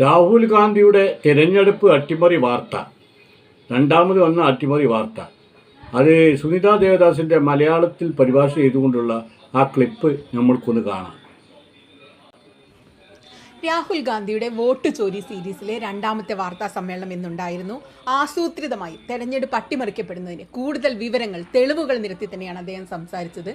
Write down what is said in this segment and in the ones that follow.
രാഹുൽ ഗാന്ധിയുടെ തിരഞ്ഞെടുപ്പ് അട്ടിമറി വാർത്ത. രണ്ടാമത് വന്ന അട്ടിമറി വാർത്ത. അത് സുനിതാ ദേവദാസിന്റെ മലയാളത്തിൽ പരിഭാഷ ചെയ്തുകൊണ്ടുള്ള ആ ക്ലിപ്പ് നമ്മൾക്കൊന്ന് കാണാം. രാഹുൽ ഗാന്ധിയുടെ വോട്ട് ചോരി സീരീസിലെ രണ്ടാമത്തെ വാർത്താ സമ്മേളനം ഇന്നുണ്ടായിരുന്നു. ആസൂത്രിതമായി തെരഞ്ഞെടുപ്പ് അട്ടിമറിക്കപ്പെടുന്നതിന് കൂടുതൽ വിവരങ്ങൾ തെളിവുകൾ നിരത്തി തന്നെയാണ് അദ്ദേഹം സംസാരിച്ചത്.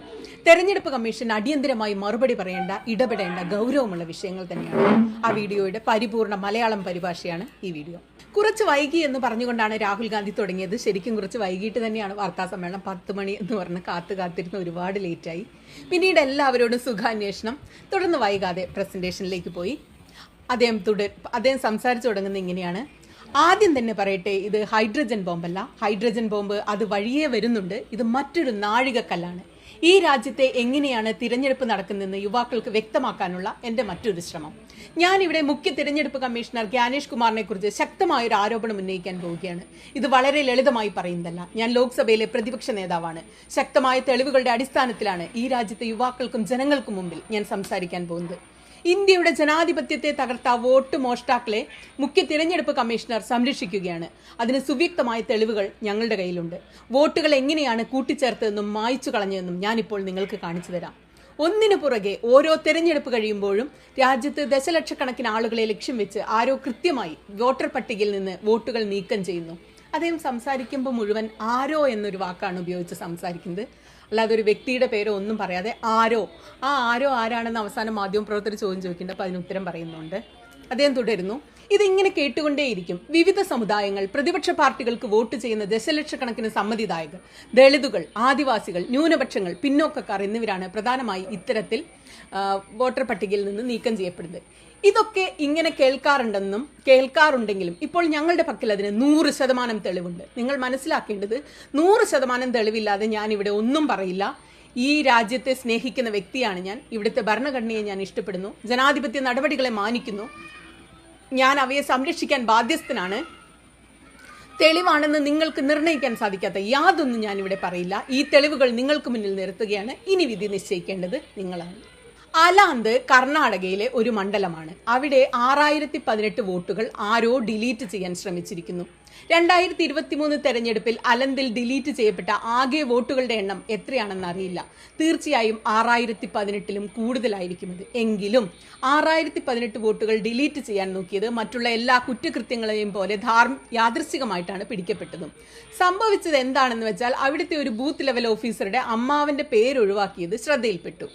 തെരഞ്ഞെടുപ്പ് കമ്മീഷൻ അടിയന്തരമായി മറുപടി പറയേണ്ട ഇടപെടേണ്ട ഗൗരവമുള്ള വിഷയങ്ങൾ തന്നെയാണ്. ആ വീഡിയോയുടെ പരിപൂർണ മലയാളം പരിഭാഷയാണ് ഈ വീഡിയോ. കുറച്ച് വൈകി എന്ന് പറഞ്ഞുകൊണ്ടാണ് രാഹുൽ ഗാന്ധി തുടങ്ങിയത്. ശരിക്കും കുറച്ച് വൈകിട്ട് തന്നെയാണ് വാർത്താ സമ്മേളനം പത്ത് മണി എന്ന് പറഞ്ഞ് കാത്തു കാത്തിരുന്ന ഒരുപാട് ലേറ്റായി. പിന്നീട് എല്ലാവരോടും സുഖാന്വേഷണം. തുടർന്ന് വൈകാതെ പ്രസന്റേഷനിലേക്ക് പോയി. അദ്ദേഹം തുടർ അദ്ദേഹം സംസാരിച്ചു തുടങ്ങുന്നത് ഇങ്ങനെയാണ്. ആദ്യം തന്നെ പറയട്ടെ ഇത് ഹൈഡ്രജൻ ബോംബല്ല. ഹൈഡ്രജൻ ബോംബ് അത് വഴിയേ വരുന്നുണ്ട്. ഇത് മറ്റൊരു നാഴികക്കല്ലാണ്. ഈ രാജ്യത്തെ എങ്ങനെയാണ് തിരഞ്ഞെടുപ്പ് നടക്കുന്നതെന്ന് യുവാക്കൾക്ക് വ്യക്തമാക്കാനുള്ള എന്റെ മറ്റൊരു ശ്രമം. ഞാനിവിടെ മുഖ്യ തിരഞ്ഞെടുപ്പ് കമ്മീഷണർ ഗ്യാനേഷ് കുമാറിനെ കുറിച്ച് ശക്തമായ ഒരു ആരോപണം ഉന്നയിക്കാൻ പോവുകയാണ്. ഇത് വളരെ ലളിതമായി പറയുന്നതല്ല. ഞാൻ ലോക്സഭയിലെ പ്രതിപക്ഷ നേതാവാണ്. ശക്തമായ തെളിവുകളുടെ അടിസ്ഥാനത്തിലാണ് ഈ രാജ്യത്തെ യുവാക്കൾക്കും ജനങ്ങൾക്കും മുമ്പിൽ ഞാൻ സംസാരിക്കാൻ പോകുന്നത്. ഇന്ത്യയുടെ ജനാധിപത്യത്തെ തകർത്ത വോട്ട് മോഷ്ടാക്കളെ മുഖ്യ തിരഞ്ഞെടുപ്പ് കമ്മീഷണർ സംരക്ഷിക്കുകയാണ്. അതിന് സുവ്യക്തമായ തെളിവുകൾ ഞങ്ങളുടെ കയ്യിലുണ്ട്. വോട്ടുകൾ എങ്ങനെയാണ് കൂട്ടിച്ചേർത്തതെന്നും മായ്ച്ചു കളഞ്ഞതെന്നും ഞാനിപ്പോൾ നിങ്ങൾക്ക് കാണിച്ചു തരാം. ഒന്നിനു പുറകെ ഓരോ തെരഞ്ഞെടുപ്പ് കഴിയുമ്പോഴും രാജ്യത്ത് ദശലക്ഷക്കണക്കിന് ആളുകളെ ലക്ഷ്യം വെച്ച് ആരോ കൃത്യമായി വോട്ടർ പട്ടികയിൽ നിന്ന് വോട്ടുകൾ നീക്കം ചെയ്യുന്നു. അദ്ദേഹം സംസാരിക്കുമ്പോൾ മുഴുവൻ ആരോ എന്നൊരു വാക്കാണ് ഉപയോഗിച്ച് സംസാരിക്കുന്നത്. അല്ലാതെ ഒരു വ്യക്തിയുടെ പേരോ ഒന്നും പറയാതെ ആരോ ആ ആരോ ആരാണെന്ന് അവസാനം മാധ്യമപ്രവർത്തകർ ചോദ്യം ചോദിക്കുന്നുണ്ട്. അപ്പോൾ അതിന് ഉത്തരം പറയുന്നുണ്ട്. അദ്ദേഹം തുടരുന്നു. ഇതിങ്ങനെ കേട്ടുകൊണ്ടേയിരിക്കും. വിവിധ സമുദായങ്ങൾ പ്രതിപക്ഷ പാർട്ടികൾക്ക് വോട്ട് ചെയ്യുന്ന ദശലക്ഷക്കണക്കിന് സമ്മതിദായകർ ദളിതുകൾ ആദിവാസികൾ ന്യൂനപക്ഷങ്ങൾ പിന്നോക്കക്കാർ എന്നിവരാണ് പ്രധാനമായി ഇത്തരത്തിൽ വോട്ടർ പട്ടികയിൽ നിന്ന് നീക്കം ചെയ്യപ്പെടുന്നത്. ഇതൊക്കെ ഇങ്ങനെ കേൾക്കാറുണ്ടെന്നും കേൾക്കാറുണ്ടെങ്കിലും ഇപ്പോൾ ഞങ്ങളുടെ പക്കൽ അതിന് നൂറ് ശതമാനം തെളിവുണ്ട്. നിങ്ങൾ മനസ്സിലാക്കേണ്ടത് നൂറ് ശതമാനം തെളിവില്ലാതെ ഞാൻ ഇവിടെ ഒന്നും പറയില്ല. ഈ രാജ്യത്തെ സ്നേഹിക്കുന്ന വ്യക്തിയാണ് ഞാൻ. ഇവിടുത്തെ ഭരണഘടനയെ ഞാൻ ഇഷ്ടപ്പെടുന്നു. ജനാധിപത്യ നടപടികളെ മാനിക്കുന്നു. ഞാൻ അവയെ സംരക്ഷിക്കാൻ ബാധ്യസ്ഥനാണ്. തെളിവാണെന്ന് നിങ്ങൾക്ക് നിർണയിക്കാൻ സാധിക്കാത്ത യാതൊന്നും ഞാനിവിടെ പറയില്ല. ഈ തെളിവുകൾ നിങ്ങൾക്ക് മുന്നിൽ നിർത്തുകയാണ് ഇനി വിധി നിശ്ചയിക്കേണ്ടത് നിങ്ങളാണ്. അലാന്ത് കർണാടകയിലെ ഒരു മണ്ഡലമാണ്. അവിടെ ആറായിരത്തി പതിനെട്ട് വോട്ടുകൾ ആരോ ഡിലീറ്റ് ചെയ്യാൻ ശ്രമിച്ചിരിക്കുന്നു. രണ്ടായിരത്തി ഇരുപത്തിമൂന്ന് തെരഞ്ഞെടുപ്പിൽ അലന്തിൽ ഡിലീറ്റ് ചെയ്യപ്പെട്ട ആകെ വോട്ടുകളുടെ എണ്ണം എത്രയാണെന്ന് അറിയില്ല. തീർച്ചയായും ആറായിരത്തി പതിനെട്ടിലും കൂടുതലായിരിക്കും ഇത്. എങ്കിലും ആറായിരത്തി പതിനെട്ട് വോട്ടുകൾ ഡിലീറ്റ് ചെയ്യാൻ നോക്കിയത് മറ്റുള്ള എല്ലാ കുറ്റകൃത്യങ്ങളെയും പോലെ ധാർമ്മ യാദൃശികമായിട്ടാണ് പിടിക്കപ്പെട്ടതും. സംഭവിച്ചത് എന്താണെന്ന് വെച്ചാൽ അവിടുത്തെ ഒരു ബൂത്ത് ലെവൽ ഓഫീസറുടെ അമ്മാവന്റെ പേര് ഒഴിവാക്കിയത് ശ്രദ്ധയിൽപ്പെട്ടു.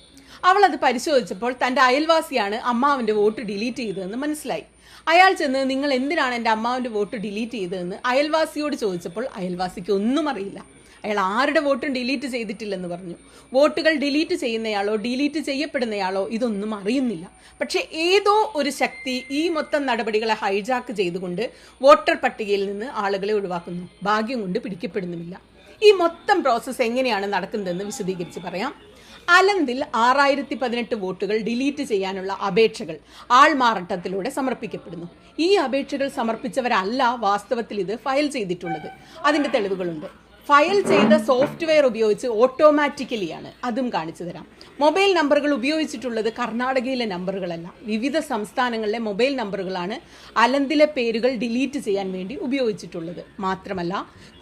അവൾ അത് പരിശോധിച്ചപ്പോൾ തന്റെ അയൽവാസിയാണ് അമ്മാവന്റെ വോട്ട് ഡിലീറ്റ് ചെയ്തതെന്ന് മനസ്സിലായി. അയാൾ ചെന്ന് നിങ്ങൾ എന്തിനാണ് എന്റെ അമ്മാവിന്റെ വോട്ട് ഡിലീറ്റ് ചെയ്തതെന്ന് അയൽവാസിയോട് ചോദിച്ചപ്പോൾ അയൽവാസിക്ക് ഒന്നും അറിയില്ല. അയാൾ ആരുടെ വോട്ടും ഡിലീറ്റ് ചെയ്തിട്ടില്ലെന്ന് പറഞ്ഞു. വോട്ടുകൾ ഡിലീറ്റ് ചെയ്യുന്നയാളോ ഡിലീറ്റ് ചെയ്യപ്പെടുന്നയാളോ ഇതൊന്നും അറിയുന്നില്ല. പക്ഷേ ഏതോ ഒരു ശക്തി ഈ മൊത്തം നടപടികളെ ഹൈജാക്ക് ചെയ്തുകൊണ്ട് വോട്ടർ പട്ടികയിൽ നിന്ന് ആളുകളെ ഒഴിവാക്കുന്നു. ഭാഗ്യം കൊണ്ട് പിടിക്കപ്പെടുന്നുമില്ല. ഈ മൊത്തം പ്രോസസ്സ് എങ്ങനെയാണ് നടക്കുന്നതെന്ന് വിശദീകരിച്ച് പറയാം. അലന്തിൽ ആറായിരത്തി പതിനെട്ട് വോട്ടുകൾ ഡിലീറ്റ് ചെയ്യാനുള്ള അപേക്ഷകൾ ആൾമാറാട്ടത്തിലൂടെ സമർപ്പിക്കപ്പെടുന്നു. ഈ അപേക്ഷകൾ സമർപ്പിച്ചവരല്ല വാസ്തവത്തിൽ ഇത് ഫയൽ ചെയ്തിട്ടുള്ളത്. അതിന്റെ തെളിവുകളുണ്ട്. ഫയൽ ചെയ്ത സോഫ്റ്റ്വെയർ ഉപയോഗിച്ച് ഓട്ടോമാറ്റിക്കലിയാണ്. അതും കാണിച്ചു തരാം. മൊബൈൽ നമ്പറുകൾ ഉപയോഗിച്ചിട്ടുള്ളത് കർണാടകയിലെ നമ്പറുകളല്ല. വിവിധ സംസ്ഥാനങ്ങളിലെ മൊബൈൽ നമ്പറുകളാണ് അലന്തിലെ പേരുകൾ ഡിലീറ്റ് ചെയ്യാൻ വേണ്ടി ഉപയോഗിച്ചിട്ടുള്ളത്. മാത്രമല്ല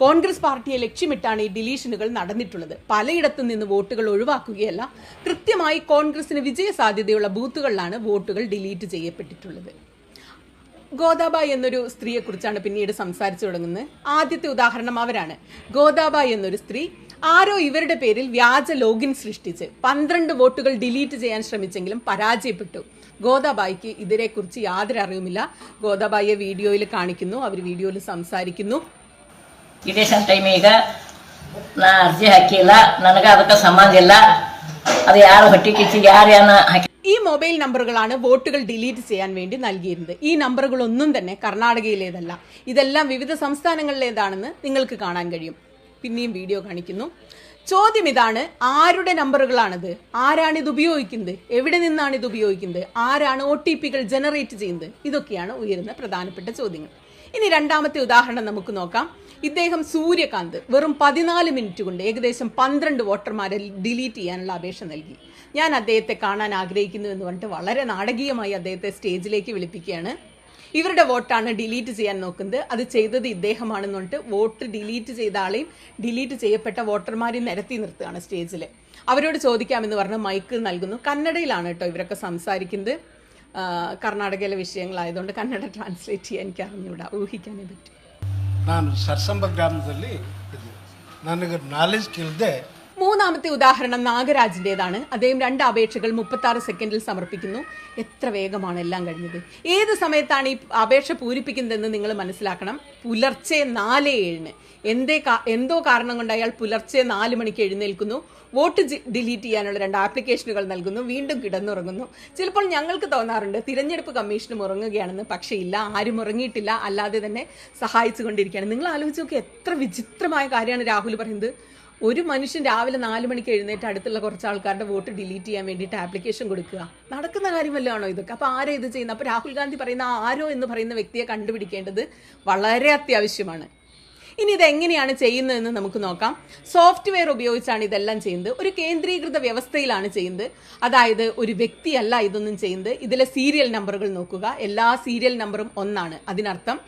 കോൺഗ്രസ് പാർട്ടിയെ ലക്ഷ്യമിട്ടാണ് ഈ ഡിലീഷനുകൾ നടന്നിട്ടുള്ളത്. പലയിടത്തു നിന്ന് വോട്ടുകൾ ഒഴിവാക്കുകയല്ല കൃത്യമായി കോൺഗ്രസിന് വിജയ സാധ്യതയുള്ള ബൂത്തുകളിലാണ് വോട്ടുകൾ ഡിലീറ്റ് ചെയ്യപ്പെട്ടിട്ടുള്ളത്. ഗോദാബായ് എന്നൊരു സ്ത്രീയെക്കുറിച്ചാണ് പിന്നീട് സംസാരിച്ചു തുടങ്ങുന്നത്. ആദ്യത്തെ ഉദാഹരണം അവരാണ്. ഗോദാബായ് എന്നൊരു സ്ത്രീ ആരോ ഇവരുടെ പേരിൽ വ്യാജ ലോഗിൻ സൃഷ്ടിച്ച് പന്ത്രണ്ട് വോട്ടുകൾ ഡിലീറ്റ് ചെയ്യാൻ ശ്രമിച്ചെങ്കിലും പരാജയപ്പെട്ടു. ഗോദാബായിക്ക് ഇതിനെക്കുറിച്ച് യാതൊരു അറിവുമില്ല. ഗോദാബായിയെ വീഡിയോയിൽ കാണിക്കുന്നു. അവർ വീഡിയോയിൽ സംസാരിക്കുന്നു. ನನಗೆ ಅದಕ್ಕೆ ഈ മൊബൈൽ നമ്പറുകളാണ് വോട്ടുകൾ ഡിലീറ്റ് ചെയ്യാൻ വേണ്ടി നൽകിയിരുന്നത്. ഈ നമ്പറുകളൊന്നും തന്നെ കർണാടകയിലേതല്ല. ഇതെല്ലാം വിവിധ സംസ്ഥാനങ്ങളിലേതാണെന്ന് നിങ്ങൾക്ക് കാണാൻ കഴിയും. പിന്നെയും വീഡിയോ കാണിക്കുന്നു. ചോദ്യം ഇതാണ് ആരുടെ നമ്പറുകളാണിത്? ആരാണ് ഇത് ഉപയോഗിക്കുന്നത്? എവിടെ നിന്നാണ് ഇത് ഉപയോഗിക്കുന്നത്? ആരാണ് ഒ ടി പികൾ ജനറേറ്റ് ചെയ്യുന്നത്? ഇതൊക്കെയാണ് ഉയരുന്ന പ്രധാനപ്പെട്ട ചോദ്യങ്ങൾ. ഇനി രണ്ടാമത്തെ ഉദാഹരണം നമുക്ക് നോക്കാം. ഇദ്ദേഹം സൂര്യകാന്ത്. വെറും പതിനാല് മിനിറ്റ് കൊണ്ട് ഏകദേശം പന്ത്രണ്ട് വോട്ടർമാരെ ഡിലീറ്റ് ചെയ്യാനുള്ള അപേക്ഷ നൽകി. ഞാൻ അദ്ദേഹത്തെ കാണാൻ ആഗ്രഹിക്കുന്നു എന്ന് പറഞ്ഞിട്ട് വളരെ നാടകീയമായി അദ്ദേഹത്തെ സ്റ്റേജിലേക്ക് വിളിപ്പിക്കുകയാണ്. ഇവരുടെ വോട്ടാണ് ഡിലീറ്റ് ചെയ്യാൻ നോക്കുന്നത്. അത് ചെയ്തത് ഇദ്ദേഹമാണെന്ന് പറഞ്ഞിട്ട് വോട്ട് ഡിലീറ്റ് ചെയ്ത ആളെയും ഡിലീറ്റ് ചെയ്യപ്പെട്ട വോട്ടർമാരെയും നിരത്തി നിർത്തുകയാണ് സ്റ്റേജിൽ. അവരോട് ചോദിക്കാമെന്ന് പറഞ്ഞ് മൈക്ക് നൽകുന്നു. കന്നഡയിലാണ് കേട്ടോ ഇവരൊക്കെ സംസാരിക്കുന്നത്. കർണാടകയിലെ വിഷയങ്ങളായതുകൊണ്ട് കന്നഡ ട്രാൻസ്ലേറ്റ് ചെയ്യാൻ എനിക്ക് അറിഞ്ഞൂടാ. ഊഹിക്കാനേ പറ്റും. ನಾನು ಸರ್ಸಂಬ ಗ್ರಾಮದಲ್ಲಿ ನನಗೆ ನಾಲೆಜ್ ತಿಳಿದೆ മൂന്നാമത്തെ ഉദാഹരണം നാഗരാജിന്റെതാണ് അദ്ദേഹം രണ്ട് അപേക്ഷകൾ മുപ്പത്താറ് സെക്കൻഡിൽ സമർപ്പിക്കുന്നു. എത്ര വേഗമാണ് എല്ലാം കഴിഞ്ഞത്. ഏത് സമയത്താണ് ഈ അപേക്ഷ പൂരിപ്പിക്കുന്നതെന്ന് നിങ്ങൾ മനസ്സിലാക്കണം. പുലർച്ചെ നാല് ഏഴിന്. എന്തേ എന്തോ കാരണം കൊണ്ട് അയാൾ പുലർച്ചെ നാല് മണിക്ക് എഴുന്നേൽക്കുന്നു. വോട്ട് ഡിലീറ്റ് ചെയ്യാനുള്ള രണ്ട് ആപ്ലിക്കേഷനുകൾ നൽകുന്നു. വീണ്ടും കിടന്നുറങ്ങുന്നു. ചിലപ്പോൾ ഞങ്ങൾക്ക് തോന്നാറുണ്ട് തിരഞ്ഞെടുപ്പ് കമ്മീഷനും ഉറങ്ങുകയാണെന്ന്. പക്ഷേ ഇല്ല ആരും ഉറങ്ങിയിട്ടില്ല. അല്ലാതെ തന്നെ സഹായിച്ചു കൊണ്ടിരിക്കുകയാണ് നിങ്ങൾ ആലോചിച്ച് നോക്കി എത്ര വിചിത്രമായ കാര്യമാണ് രാഹുൽ പറയുന്നത്. ഒരു മനുഷ്യൻ രാവിലെ നാല് മണിക്ക് എഴുന്നേറ്റ് അടുത്തുള്ള കുറച്ച് ആൾക്കാരുടെ വോട്ട് ഡിലീറ്റ് ചെയ്യാൻ വേണ്ടിയിട്ട് ആപ്ലിക്കേഷൻ കൊടുക്കുക. നടക്കുന്ന കാര്യമല്ലാണോ ഇതൊക്കെ? അപ്പോൾ ആരോ ഇത് ചെയ്യുന്നത്? അപ്പോൾ രാഹുൽ ഗാന്ധി പറയുന്ന ആരോ എന്ന് പറയുന്ന വ്യക്തിയെ കണ്ടുപിടിക്കേണ്ടത് വളരെ അത്യാവശ്യമാണ്. ഇനി ഇത് എങ്ങനെയാണ് ചെയ്യുന്നതെന്ന് നമുക്ക് നോക്കാം. സോഫ്റ്റ്വെയർ ഉപയോഗിച്ചാണ് ഇതെല്ലാം ചെയ്യുന്നത്. ഒരു കേന്ദ്രീകൃത വ്യവസ്ഥയിലാണ് ചെയ്യുന്നത്. അതായത് ഒരു വ്യക്തിയല്ല ഇതൊന്നും ചെയ്യുന്നത്. ഇതിലെ സീരിയൽ നമ്പറുകൾ നോക്കുക. എല്ലാ സീരിയൽ നമ്പറും ഒന്നാണ്. അതിനർത്ഥം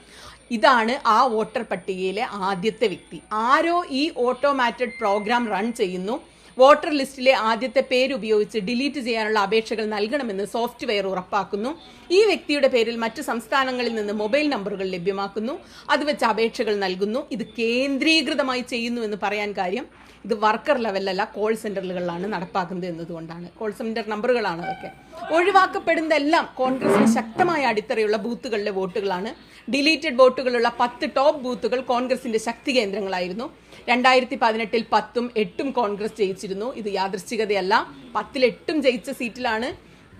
ഇതാണ് ആ വോട്ടർ പട്ടികയിലെ ആദ്യത്തെ വ്യക്തി. ആരോ ഈ ഓട്ടോമാറ്റഡ് പ്രോഗ്രാം റൺ ചെയ്യുന്നു. വോട്ടർ ലിസ്റ്റിലെ ആദ്യത്തെ പേര് ഉപയോഗിച്ച് ഡിലീറ്റ് ചെയ്യാനുള്ള അപേക്ഷകൾ നൽകണമെന്ന് സോഫ്റ്റ്വെയർ ഉറപ്പാക്കുന്നു. ഈ വ്യക്തിയുടെ പേരിൽ മറ്റ് സംസ്ഥാനങ്ങളിൽ നിന്ന് മൊബൈൽ നമ്പറുകൾ ലഭ്യമാക്കുന്നു. അത് വെച്ച് അപേക്ഷകൾ നൽകുന്നു. ഇത് കേന്ദ്രീകൃതമായി ചെയ്യുന്നു എന്ന് പറയാൻ കാര്യം. ഇത് വർക്കർ ലെവലല്ല കോൾ സെന്ററുകളിലാണ് നടപ്പാക്കുന്നത് എന്നതുകൊണ്ടാണ്. കോൾ സെന്റർ നമ്പറുകളാണ് അതൊക്കെ. ഒഴിവാക്കപ്പെടുന്നതെല്ലാം കോൺഗ്രസിന് ശക്തമായ അടിത്തറയുള്ള ബൂത്തുകളിലെ വോട്ടുകളാണ്. ഡിലീറ്റഡ് വോട്ടുകളുള്ള പത്ത് ടോപ്പ് ബൂത്തുകൾ കോൺഗ്രസിന്റെ ശക്തി കേന്ദ്രങ്ങളായിരുന്നു. രണ്ടായിരത്തി പതിനെട്ടിൽ പത്തും എട്ടും കോൺഗ്രസ് ജയിച്ചിരുന്നു. ഇത് യാദൃശ്ചികതയല്ല. പത്തിൽ എട്ടും ജയിച്ച സീറ്റിലാണ്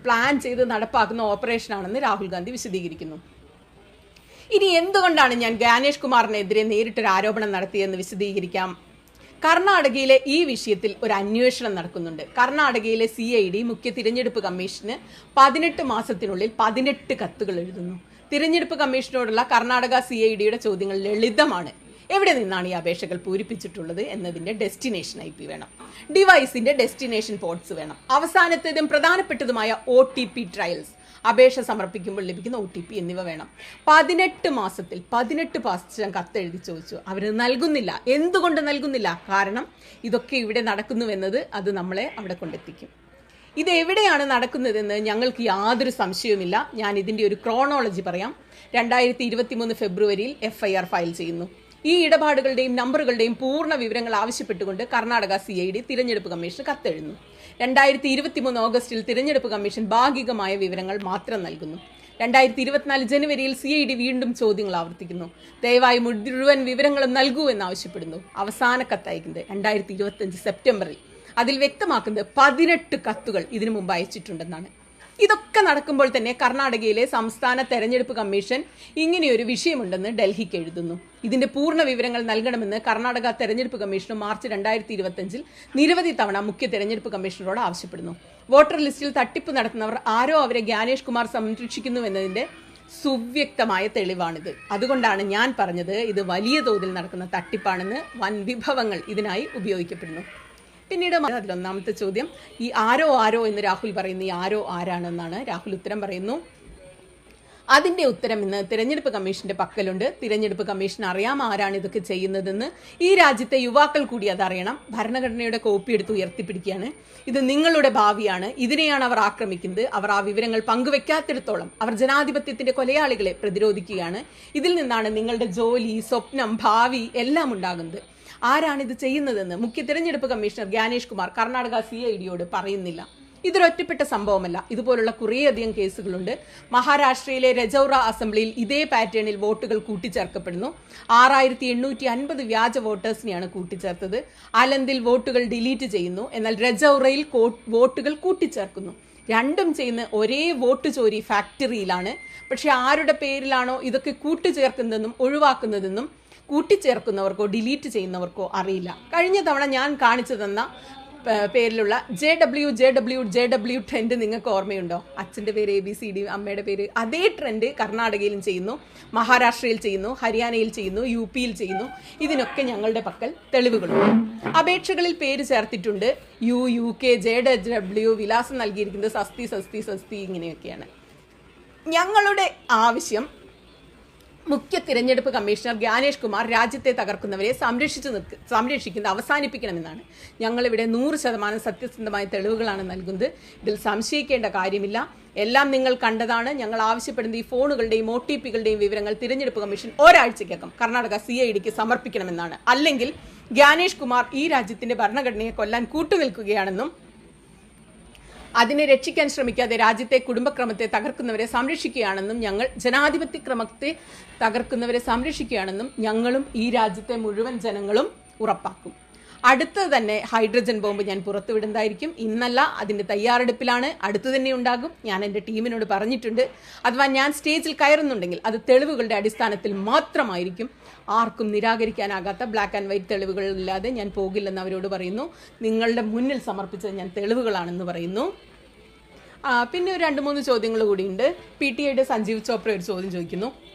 പ്ലാൻ ചെയ്ത് നടപ്പാക്കുന്ന ഓപ്പറേഷനാണെന്ന് രാഹുൽ ഗാന്ധി വിശദീകരിക്കുന്നു. ഇനി എന്തുകൊണ്ടാണ് ഞാൻ ഗാനേഷ് കുമാറിനെതിരെ നേരിട്ടൊരു ആരോപണം നടത്തിയെന്ന് വിശദീകരിക്കാം? കർണാടകയിലെ ഈ വിഷയത്തിൽ ഒരു അന്വേഷണം നടക്കുന്നുണ്ട്. കർണാടകയിലെ സി ഐ ഡി മുഖ്യ തിരഞ്ഞെടുപ്പ് കമ്മീഷന് പതിനെട്ട് മാസത്തിനുള്ളിൽ പതിനെട്ട് കത്തുകൾ എഴുതുന്നു. തിരഞ്ഞെടുപ്പ് കമ്മീഷനോടുള്ള കർണാടക സി ഐ ഡിയുടെ ചോദ്യങ്ങൾ ലളിതമാണ്. എവിടെ നിന്നാണ് ഈ അപേക്ഷകൾ പൂരിപ്പിച്ചിട്ടുള്ളത് എന്നതിന്റെ ഡെസ്റ്റിനേഷൻ ഐ പി വേണം. ഡിവൈസിന്റെ ഡെസ്റ്റിനേഷൻ പോർട്സ് വേണം. അവസാനത്തേതും പ്രധാനപ്പെട്ടതുമായ ഒ ടി പി ട്രയൽസ് അപേക്ഷ സമർപ്പിക്കുമ്പോൾ ലഭിക്കുന്ന ഒ ടി പി എന്നിവ വേണം. പതിനെട്ട് മാസത്തിൽ പതിനെട്ട് പാസ്റ്റം കത്തെഴുതി ചോദിച്ചു. അവർ നൽകുന്നില്ല. എന്തുകൊണ്ട് നൽകുന്നില്ല? കാരണം ഇതൊക്കെ ഇവിടെ നടക്കുന്നുവെന്നത് അത് നമ്മളെ അവിടെ കൊണ്ടെത്തിക്കും. ഇത് എവിടെയാണ് നടക്കുന്നതെന്ന് ഞങ്ങൾക്ക് യാതൊരു സംശയവുമില്ല. ഞാൻ ഇതിന്റെ ഒരു ക്രോണോളജി പറയാം. രണ്ടായിരത്തി ഇരുപത്തി മൂന്ന് ഫെബ്രുവരിയിൽ എഫ് ഐ ആർ ഫയൽ ചെയ്യുന്നു. ഈ ഇടപാടുകളുടെയും നമ്പറുകളുടെയും പൂർണ വിവരങ്ങൾ ആവശ്യപ്പെട്ടുകൊണ്ട് കർണാടക സി ഐ ഡി തിരഞ്ഞെടുപ്പ് കമ്മീഷന് കത്തെഴുതുന്നു. രണ്ടായിരത്തി ഇരുപത്തി മൂന്ന് ഓഗസ്റ്റിൽ തിരഞ്ഞെടുപ്പ് കമ്മീഷൻ ഭാഗികമായ വിവരങ്ങൾ മാത്രം നൽകുന്നു. രണ്ടായിരത്തി ഇരുപത്തിനാല് ജനുവരിയിൽ സി ഐ ഡി വീണ്ടും ചോദ്യങ്ങൾ ആവർത്തിക്കുന്നു. ദയവായി മുഴുവൻ വിവരങ്ങളും നൽകൂ എന്നാവശ്യപ്പെടുന്നു അവസാന കത്തയക്കുന്നത് രണ്ടായിരത്തി ഇരുപത്തി സെപ്റ്റംബറിൽ. അതിൽ വ്യക്തമാക്കുന്നത് പതിനെട്ട് കത്തുകൾ ഇതിനു മുമ്പ് അയച്ചിട്ടുണ്ടെന്നാണ്. ഇതൊക്കെ നടക്കുമ്പോൾ തന്നെ കർണാടകയിലെ സംസ്ഥാന തെരഞ്ഞെടുപ്പ് കമ്മീഷൻ ഇങ്ങനെയൊരു വിഷയമുണ്ടെന്ന് ഡൽഹിക്ക് എഴുതുന്നു. ഇതിന്റെ പൂർണ വിവരങ്ങൾ നൽകണമെന്ന് കർണാടക തെരഞ്ഞെടുപ്പ് കമ്മീഷൻ മാർച്ച് രണ്ടായിരത്തി ഇരുപത്തിയഞ്ചിൽ നിരവധി തവണ മുഖ്യ തെരഞ്ഞെടുപ്പ് കമ്മീഷണറോട് ആവശ്യപ്പെടുന്നു. വോട്ടർ ലിസ്റ്റിൽ തട്ടിപ്പ് നടത്തുന്നവർ ആരോ അവരെ ജ്ഞാനേഷ് കുമാർ സംരക്ഷിക്കുന്നുവെന്നതിന്റെ സുവ്യക്തമായ തെളിവാണിത്. അതുകൊണ്ടാണ് ഞാൻ പറഞ്ഞത് ഇത് വലിയ തോതിൽ നടക്കുന്ന തട്ടിപ്പാണെന്ന് വൻ വിഭവങ്ങൾ ഇതിനായി ഉപയോഗിക്കപ്പെടുന്നു. പിന്നീട് അതിലൊന്നാമത്തെ ചോദ്യം. ഈ ആരോ ആരോ എന്ന് രാഹുൽ പറയുന്ന ഈ ആരോ ആരാണെന്നാണ്. രാഹുൽ ഉത്തരം പറയുന്നു. അതിന്റെ ഉത്തരം ഇന്ന് തിരഞ്ഞെടുപ്പ് കമ്മീഷന്റെ പക്കലുണ്ട്. തിരഞ്ഞെടുപ്പ് കമ്മീഷൻ അറിയാം ആരാണ് ഇതൊക്കെ ചെയ്യുന്നതെന്ന്. ഈ രാജ്യത്തെ യുവാക്കൾ കൂടി അതറിയണം. ഭരണഘടനയുടെ കോപ്പി എടുത്ത് ഉയർത്തിപ്പിടിക്കുകയാണ്. ഇത് നിങ്ങളുടെ ഭാവിയാണ്. ഇതിനെയാണ് അവർ ആക്രമിക്കുന്നത്. അവർ ആ വിവരങ്ങൾ പങ്കുവെക്കാത്തിടത്തോളം അവർ ജനാധിപത്യത്തിന്റെ കൊലയാളികളെ പ്രതിരോധിക്കുകയാണ്. ഇതിൽ നിന്നാണ് നിങ്ങളുടെ ജോലി സ്വപ്നം ഭാവി എല്ലാം ഉണ്ടാകുന്നത്. ആരാണ് ഇത് ചെയ്യുന്നതെന്ന് മുഖ്യ തിരഞ്ഞെടുപ്പ് commissioner Gyanesh Kumar Karnataka C I ഡിയോട് പറയുന്നില്ല. ഇതൊരൊറ്റപ്പെട്ട സംഭവമല്ല. ഇതുപോലുള്ള കുറേയധികം കേസുകളുണ്ട്. മഹാരാഷ്ട്രയിലെ രജൌറ അസംബ്ലിയിൽ ഇതേ പാറ്റേണിൽ വോട്ടുകൾ കൂട്ടിച്ചേർക്കപ്പെടുന്നു. ആറായിരത്തി എണ്ണൂറ്റി അൻപത് വ്യാജ വോട്ടേഴ്സിനെയാണ് കൂട്ടിച്ചേർത്തത്. അലന്തിൽ വോട്ടുകൾ ഡിലീറ്റ് ചെയ്യുന്നു. എന്നാൽ രജൌറയിൽ വോട്ടുകൾ കൂട്ടിച്ചേർക്കുന്നു. രണ്ടും ചെയ്യുന്ന ഒരേ വോട്ട് ചോരി ഫാക്ടറിയിലാണ്. പക്ഷേ ആരുടെ പേരിലാണോ ഇതൊക്കെ കൂട്ടിച്ചേർക്കുന്നതെന്നും ഒഴിവാക്കുന്നതെന്നും കൂട്ടിച്ചേർക്കുന്നവർക്കോ ഡിലീറ്റ് ചെയ്യുന്നവർക്കോ അറിയില്ല. കഴിഞ്ഞ തവണ ഞാൻ കാണിച്ചു തന്ന പേരിലുള്ള J W J W J W trend നിങ്ങൾക്ക് ഓർമ്മയുണ്ടോ? അച്ഛന്റെ പേര് എ ബി സി ഡി അമ്മയുടെ പേര് അതേ ട്രെൻഡ് കർണാടകയിലും ചെയ്യുന്നു മഹാരാഷ്ട്രയിൽ ചെയ്യുന്നു ഹരിയാനയിൽ ചെയ്യുന്നു യു പിയിൽ ചെയ്യുന്നു. ഇതിനൊക്കെ ഞങ്ങളുടെ പക്കൽ തെളിവുകളുണ്ട്. അപേക്ഷകളിൽ പേര് ചേർത്തിട്ടുണ്ട് U U K J W വിലാസം നൽകിയിരിക്കുന്നത് സസ്തി സസ്തി സസ്തി ഇങ്ങനെയൊക്കെയാണ്. ഞങ്ങളുടെ ആവശ്യം മുഖ്യ തിരഞ്ഞെടുപ്പ് കമ്മീഷണർ ജ്ഞാനേഷ് കുമാർ രാജ്യത്തെ തകർക്കുന്നവരെ സംരക്ഷിച്ചു നിൽക്ക സംരക്ഷിക്കുന്നത് അവസാനിപ്പിക്കണമെന്നാണ്. ഞങ്ങളിവിടെ നൂറ് ശതമാനം സത്യസന്ധമായ തെളിവുകളാണ് നൽകുന്നത്. ഇതിൽ സംശയിക്കേണ്ട കാര്യമില്ല. എല്ലാം നിങ്ങൾ കണ്ടതാണ്. ഞങ്ങൾ ആവശ്യപ്പെടുന്ന ഈ ഫോണുകളുടെയും ഒ ടി പികളുടെയും വിവരങ്ങൾ തിരഞ്ഞെടുപ്പ് കമ്മീഷൻ ഒരാഴ്ചയ്ക്കകം കർണാടക സി ഐ ഡിക്ക് സമർപ്പിക്കണമെന്നാണ്. അല്ലെങ്കിൽ ജ്ഞാനേഷ് കുമാർ ഈ രാജ്യത്തിന്റെ ഭരണഘടനയെ കൊല്ലാൻ കൂട്ടുനിൽക്കുകയാണെന്നും അതിനെ രക്ഷിക്കാൻ ശ്രമിക്കാതെ രാജ്യത്തെ കുടുംബക്രമത്തെ തകർക്കുന്നവരെ സംരക്ഷിക്കുകയാണെന്നും ഞങ്ങൾ ജനാധിപത്യ ക്രമത്തെ തകർക്കുന്നവരെ സംരക്ഷിക്കുകയാണെന്നും ഞങ്ങളും ഈ രാജ്യത്തെ മുഴുവൻ ജനങ്ങളും ഉറപ്പാക്കും. അടുത്തത് തന്നെ ഹൈഡ്രജൻ ബോംബ് ഞാൻ പുറത്തുവിടുന്നതായിരിക്കും. ഇന്നല്ല അതിന്റെ തയ്യാറെടുപ്പിലാണ്. അടുത്തു തന്നെ ഉണ്ടാകും. ഞാൻ എന്റെ ടീമിനോട് പറഞ്ഞിട്ടുണ്ട്. അഥവാ ഞാൻ സ്റ്റേജിൽ കയറുന്നുണ്ടെങ്കിൽ അത് തെളിവുകളുടെ അടിസ്ഥാനത്തിൽ മാത്രമായിരിക്കും. ആർക്കും നിരാകരിക്കാനാകാത്ത ബ്ലാക്ക് ആൻഡ് വൈറ്റ് തെളിവുകളില്ലാതെ ഞാൻ പോകില്ലെന്ന് അവരോട് പറയുന്നു. നിങ്ങളുടെ മുന്നിൽ സമർപ്പിച്ചത് ഞാൻ തെളിവുകളാണെന്ന് പറയുന്നു. പിന്നെ ഒരു രണ്ട് മൂന്ന് ചോദ്യങ്ങൾ കൂടിയുണ്ട് പി ടി ഐയുടെ സഞ്ജീവ് ചോപ്ര ഒരു ചോദ്യം ചോദിക്കുന്നു.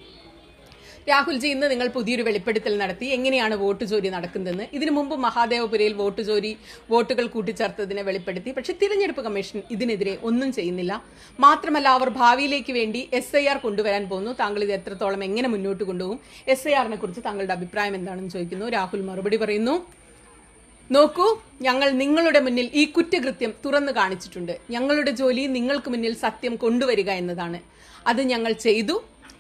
രാഹുൽജി ഇന്ന് നിങ്ങൾ പുതിയൊരു വെളിപ്പെടുത്തൽ നടത്തി. എങ്ങനെയാണ് വോട്ട് ചോരി നടക്കുന്നതെന്ന്? ഇതിനു മുമ്പ് മഹാദേവപുരയിൽ വോട്ട് ചോരി വോട്ടുകൾ കൂട്ടിച്ചേർത്തതിനെ വെളിപ്പെടുത്തി. പക്ഷേ തിരഞ്ഞെടുപ്പ് കമ്മീഷൻ ഇതിനെതിരെ ഒന്നും ചെയ്യുന്നില്ല. മാത്രമല്ല അവർ ഭാവിയിലേക്ക് വേണ്ടി എസ് ഐ ആർ കൊണ്ടുവരാൻ പോകുന്നു. താങ്കൾ ഇത് എത്രത്തോളം എങ്ങനെ മുന്നോട്ട് കൊണ്ടുപോകും? എസ് ഐ ആറിനെ കുറിച്ച് താങ്കളുടെ അഭിപ്രായം എന്താണെന്ന് ചോദിക്കുന്നു. രാഹുൽ മറുപടി പറയുന്നു നോക്കൂ ഞങ്ങൾ നിങ്ങളുടെ മുന്നിൽ ഈ കുറ്റകൃത്യം തുറന്നു കാണിച്ചിട്ടുണ്ട്. ഞങ്ങളുടെ ജോലി നിങ്ങൾക്ക് മുന്നിൽ സത്യം കൊണ്ടുവരിക എന്നതാണ്. അത് ഞങ്ങൾ ചെയ്തു.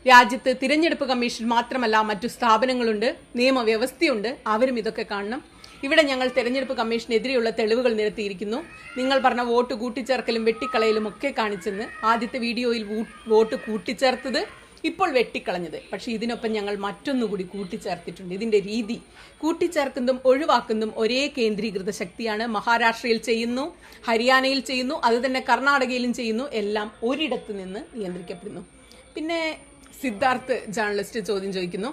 രാജ്യത്ത് തിരഞ്ഞെടുപ്പ് കമ്മീഷൻ മാത്രമല്ല മറ്റു സ്ഥാപനങ്ങളുണ്ട് നിയമവ്യവസ്ഥയുണ്ട്. അവരും ഇതൊക്കെ കാണണം. ഇവിടെ ഞങ്ങൾ തെരഞ്ഞെടുപ്പ് കമ്മീഷനെതിരെയുള്ള തെളിവുകൾ നിരത്തിയിരിക്കുന്നു. നിങ്ങൾ പറഞ്ഞ വോട്ട് കൂട്ടിച്ചേർക്കലും വെട്ടിക്കളയലും ഒക്കെ കാണിച്ചെന്ന് ആദ്യത്തെ വീഡിയോയിൽ വോട്ട് കൂട്ടിച്ചേർത്തത് ഇപ്പോൾ വെട്ടിക്കളഞ്ഞത്. പക്ഷേ ഇതിനൊപ്പം ഞങ്ങൾ മറ്റൊന്നുകൂടി കൂട്ടിച്ചേർത്തിട്ടുണ്ട്. ഇതിന്റെ രീതി കൂട്ടിച്ചേർക്കുന്നതും ഒഴിവാക്കുന്നതും ഒരേ കേന്ദ്രീകൃത ശക്തിയാണ് മഹാരാഷ്ട്രയിൽ ചെയ്യുന്നു ഹരിയാനയിൽ ചെയ്യുന്നു അതുതന്നെ കർണാടകയിലും ചെയ്യുന്നു എല്ലാം ഒരിടത്ത് നിന്ന് നിയന്ത്രിക്കപ്പെടുന്നു. പിന്നെ സിദ്ധാർത്ഥ് ജേർണലിസ്റ്റ് ചോദ്യം ചോദിക്കുന്നു.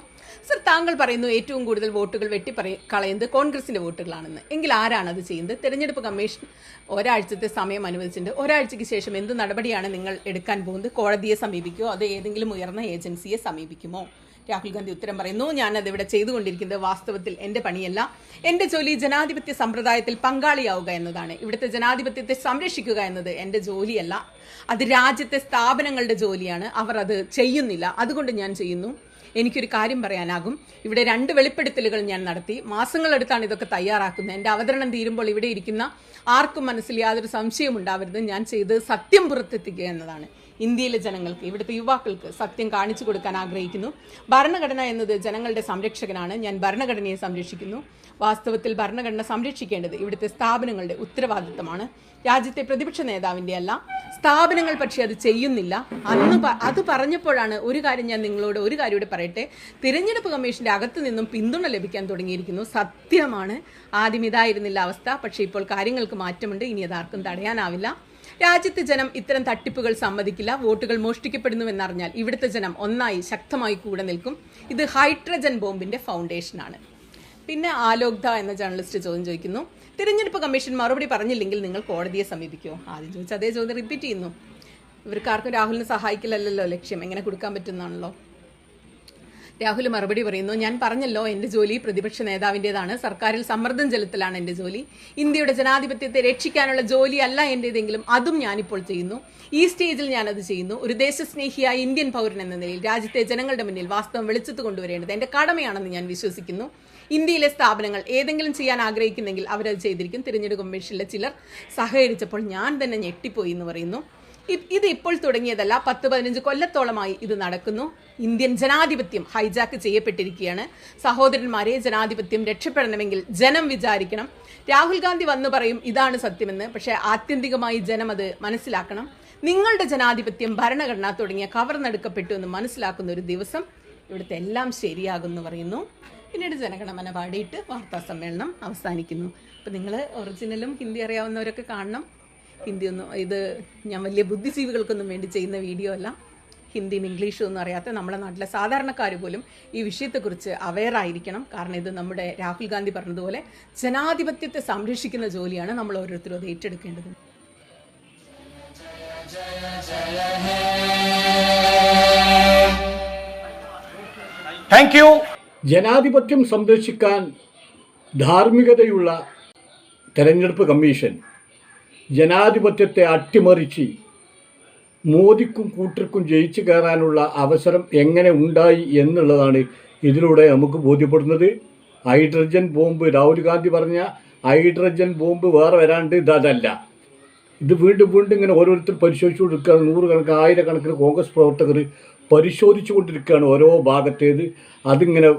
സർ താങ്കൾ പറയുന്നു ഏറ്റവും കൂടുതൽ വോട്ടുകൾ വെട്ടി കളയുന്നത് കോൺഗ്രസിന്റെ വോട്ടുകളാണെന്ന്. എങ്കിൽ ആരാണ് അത് ചെയ്യുന്നത്? തെരഞ്ഞെടുപ്പ് കമ്മീഷൻ ഒരാഴ്ചത്തെ സമയം അനുവദിച്ചിട്ടുണ്ട്. ഒരാഴ്ചയ്ക്ക് ശേഷം എന്ത് നടപടിയാണ് നിങ്ങൾ എടുക്കാൻ പോകുന്നത്? കോടതിയെ സമീപിക്കുമോ അതോ ഏതെങ്കിലും ഉയർന്ന ഏജൻസിയെ സമീപിക്കുമോ? രാഹുൽ ഗാന്ധി ഉത്തരം പറയുന്നു ഞാൻ ഇവിടെ ചെയ്തുകൊണ്ടിരിക്കുന്നത് വാസ്തവത്തിൽ എന്റെ പണിയല്ല. എന്റെ ജോലി ജനാധിപത്യ സമ്പ്രദായത്തിൽ പങ്കാളിയാവുക എന്നതാണ്. ഇവിടുത്തെ ജനാധിപത്യത്തെ സംരക്ഷിക്കുക എന്നത് എന്റെ ജോലിയല്ല. അത് രാജ്യത്തെ സ്ഥാപനങ്ങളുടെ ജോലിയാണ്. അവർ അത് ചെയ്യുന്നില്ല. അതുകൊണ്ട് ഞാൻ ചെയ്യുന്നു. എനിക്കൊരു കാര്യം പറയാനാകും. ഇവിടെ രണ്ട് വെളിപ്പെടുത്തലുകൾ ഞാൻ നടത്തി. മാസങ്ങളെടുത്താണ് ഇതൊക്കെ തയ്യാറാക്കുന്നത്. എന്റെ അവതരണം തീരുമ്പോൾ ഇവിടെ ഇരിക്കുന്ന ആർക്കും മനസ്സിൽ യാതൊരു സംശയവും ഉണ്ടാവരുത് ഞാൻ ചെയ്ത് സത്യം പുറത്തെത്തിക്കുക എന്നതാണ്. ഇന്ത്യയിലെ ജനങ്ങൾക്ക് ഇവിടുത്തെ യുവാക്കൾക്ക് സത്യം കാണിച്ചു കൊടുക്കാൻ ആഗ്രഹിക്കുന്നു. ഭരണഘടന എന്നത് ജനങ്ങളുടെ സംരക്ഷകനാണ്. ഞാൻ ഭരണഘടനയെ സംരക്ഷിക്കുന്നു. വാസ്തവത്തിൽ ഭരണഘടന സംരക്ഷിക്കേണ്ടത് ഇവിടുത്തെ സ്ഥാപനങ്ങളുടെ ഉത്തരവാദിത്തമാണ്. രാജ്യത്തെ പ്രതിപക്ഷ നേതാവിന്റെ അല്ല. സ്ഥാപനങ്ങൾ പക്ഷേ അത് ചെയ്യുന്നില്ല. അന്ന് അത് പറഞ്ഞപ്പോഴാണ് ഒരു കാര്യം ഞാൻ നിങ്ങളോട് ഒരു കാര്യം കൂടെ പറയട്ടെ. തിരഞ്ഞെടുപ്പ് കമ്മീഷന്റെ അകത്ത് നിന്നും പിന്തുണ ലഭിക്കാൻ തുടങ്ങിയിരിക്കുന്നു. സത്യമാണ്. ആദ്യം ഇതായിരുന്നില്ല അവസ്ഥ. പക്ഷേ ഇപ്പോൾ കാര്യങ്ങൾക്ക് മാറ്റമുണ്ട്. ഇനി അതാർക്കും തടയാനാവില്ല. രാജ്യത്തെ ജനം ഇത്തരം തട്ടിപ്പുകൾ സമ്മതിക്കില്ല വോട്ടുകൾ മോഷ്ടിക്കപ്പെടുന്നുവെന്നറിഞ്ഞാൽ ഇവിടുത്തെ ജനം ഒന്നായി ശക്തമായി കൂടെ നിൽക്കും. ഇത് ഹൈഡ്രജൻ ബോംബിന്റെ ഫൗണ്ടേഷനാണ്. പിന്നെ ആലോക്ത എന്ന ജേർണലിസ്റ്റ് ചോദ്യം ചോദിക്കുന്നു. തിരഞ്ഞെടുപ്പ് കമ്മീഷൻ മറുപടി പറഞ്ഞില്ലെങ്കിൽ നിങ്ങൾ കോടതിയെ സമീപിക്കുമോ ആദ്യം ചോദിച്ച അതേ ചോദ്യം റിപ്പീറ്റ് ചെയ്യുന്നു. ഇവർക്കാർക്കും രാഹുലിനെ സഹായിക്കില്ലല്ലോ ലക്ഷ്യം. എങ്ങനെ കൊടുക്കാൻ പറ്റുന്നതാണല്ലോ രാഹുൽ മറുപടി പറയുന്നു ഞാൻ പറഞ്ഞല്ലോ എന്റെ ജോലി പ്രതിപക്ഷ നേതാവിന്റെതാണ് സർക്കാരിൽ സമ്മർദ്ദം ചെലുത്തലാണ് എന്റെ ജോലി. ഇന്ത്യയുടെ ജനാധിപത്യത്തെ രക്ഷിക്കാനുള്ള ജോലിയല്ല എന്റേതെങ്കിലും അതും ഞാനിപ്പോൾ ചെയ്യുന്നു. ഈ സ്റ്റേജിൽ ഞാനത് ചെയ്യുന്നു. ഒരു ദേശസ്നേഹിയായ ഇന്ത്യൻ പൗരൻ എന്ന നിലയിൽ രാജ്യത്തെ ജനങ്ങളുടെ മുന്നിൽ വാസ്തവം വെളിച്ചത്ത് കൊണ്ടുവരേണ്ടത് എന്റെ കടമയാണെന്ന് ഞാൻ വിശ്വസിക്കുന്നു. ഇന്ത്യയിലെ സ്ഥാപനങ്ങൾ ഏതെങ്കിലും ചെയ്യാൻ ആഗ്രഹിക്കുന്നെങ്കിൽ അവരത് ചെയ്തിരിക്കും. തിരഞ്ഞെടുപ്പ് കമ്മീഷനിലെ ചിലർ സഹകരിച്ചപ്പോൾ ഞാൻ തന്നെ ഞെട്ടിപ്പോയി എന്ന് പറയുന്നു. ഇത് ഇപ്പോൾ തുടങ്ങിയതല്ല പത്ത് പതിനഞ്ച് കൊല്ലത്തോളമായി ഇത് നടക്കുന്നു. ഇന്ത്യൻ ജനാധിപത്യം ഹൈജാക്ക് ചെയ്യപ്പെട്ടിരിക്കുകയാണ്. സഹോദരന്മാരെ ജനാധിപത്യം രക്ഷപ്പെടണമെങ്കിൽ ജനം വിചാരിക്കണം. രാഹുൽ ഗാന്ധി വന്നു പറയും ഇതാണ് സത്യമെന്ന് പക്ഷേ ആത്യന്തികമായി ജനം അത് മനസ്സിലാക്കണം. നിങ്ങളുടെ ജനാധിപത്യം ഭരണഘടന തുടങ്ങിയ കവർന്നെടുക്കപ്പെട്ടു എന്ന് മനസ്സിലാക്കുന്ന ഒരു ദിവസം ഇവിടുത്തെ എല്ലാം ശരിയാകുമെന്ന് പറയുന്നു. പിന്നീട് ജനഗണമന പാടിയിട്ട് വാർത്താ സമ്മേളനം അവസാനിക്കുന്നു. അപ്പം നിങ്ങൾ ഒറിജിനലും ഹിന്ദി അറിയാവുന്നവരൊക്കെ കാണണം. ഹിന്ദി ഒന്നും ഇത് ഞാൻ വലിയ ബുദ്ധിജീവികൾക്കൊന്നും വേണ്ടി ചെയ്യുന്ന വീഡിയോ അല്ല. ഹിന്ദിയും ഇംഗ്ലീഷും ഒന്നും അറിയാത്ത നമ്മുടെ നാട്ടിലെ സാധാരണക്കാർ പോലും ഈ വിഷയത്തെക്കുറിച്ച് അവെയർ ആയിരിക്കണം. കാരണം ഇത് നമ്മുടെ രാഹുൽ ഗാന്ധി പറഞ്ഞതുപോലെ ജനാധിപത്യത്തെ സംരക്ഷിക്കുന്ന ജോലിയാണ് നമ്മൾ ഓരോരുത്തരും അത് ഏറ്റെടുക്കേണ്ടത്. താങ്ക് യു ജനാധിപത്യം സംരക്ഷിക്കാൻ ധാർമ്മികതയുള്ള തെരഞ്ഞെടുപ്പ് കമ്മീഷൻ ജനാധിപത്യത്തെ അട്ടിമറിച്ച് മോദിക്കും കൂട്ടർക്കും ജയിച്ചു കയറാനുള്ള അവസരം എങ്ങനെ ഉണ്ടായി എന്നുള്ളതാണ് ഇതിലൂടെ നമുക്ക് ബോധ്യപ്പെടുന്നത്. ഹൈഡ്രജൻ ബോംബ് രാഹുൽ ഗാന്ധി പറഞ്ഞ ഹൈഡ്രജൻ ബോംബ് വേറെ വരാണ്ട് ഇതല്ല. ഇത് വീണ്ടും വീണ്ടും ഇങ്ങനെ ഓരോരുത്തർ പരിശോധിച്ചു കൊടുക്കുകയാണ്. നൂറുകണക്കിന് ആയിരക്കണക്കിന് കോൺഗ്രസ് പ്രവർത്തകർ പരിശോധിച്ചു കൊണ്ടിരിക്കുകയാണ് ഓരോ ഭാഗത്തേത്. അതിങ്ങനെ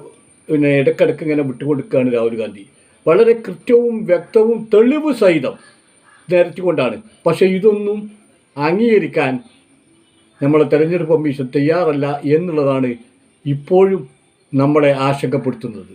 പിന്നെ ഇടയ്ക്കിടയ്ക്ക് ഇങ്ങനെ വിട്ടുകൊടുക്കുകയാണ് രാഹുൽ ഗാന്ധി. വളരെ കൃത്യവും വ്യക്തവും തെളിവ് സഹിതം നിരത്തിക്കൊണ്ടാണ് പക്ഷേ ഇതൊന്നും അംഗീകരിക്കാൻ നമ്മളെ തെരഞ്ഞെടുപ്പ് കമ്മീഷൻ തയ്യാറല്ല എന്നുള്ളതാണ് ഇപ്പോഴും നമ്മളെ ആശങ്കപ്പെടുത്തുന്നത്.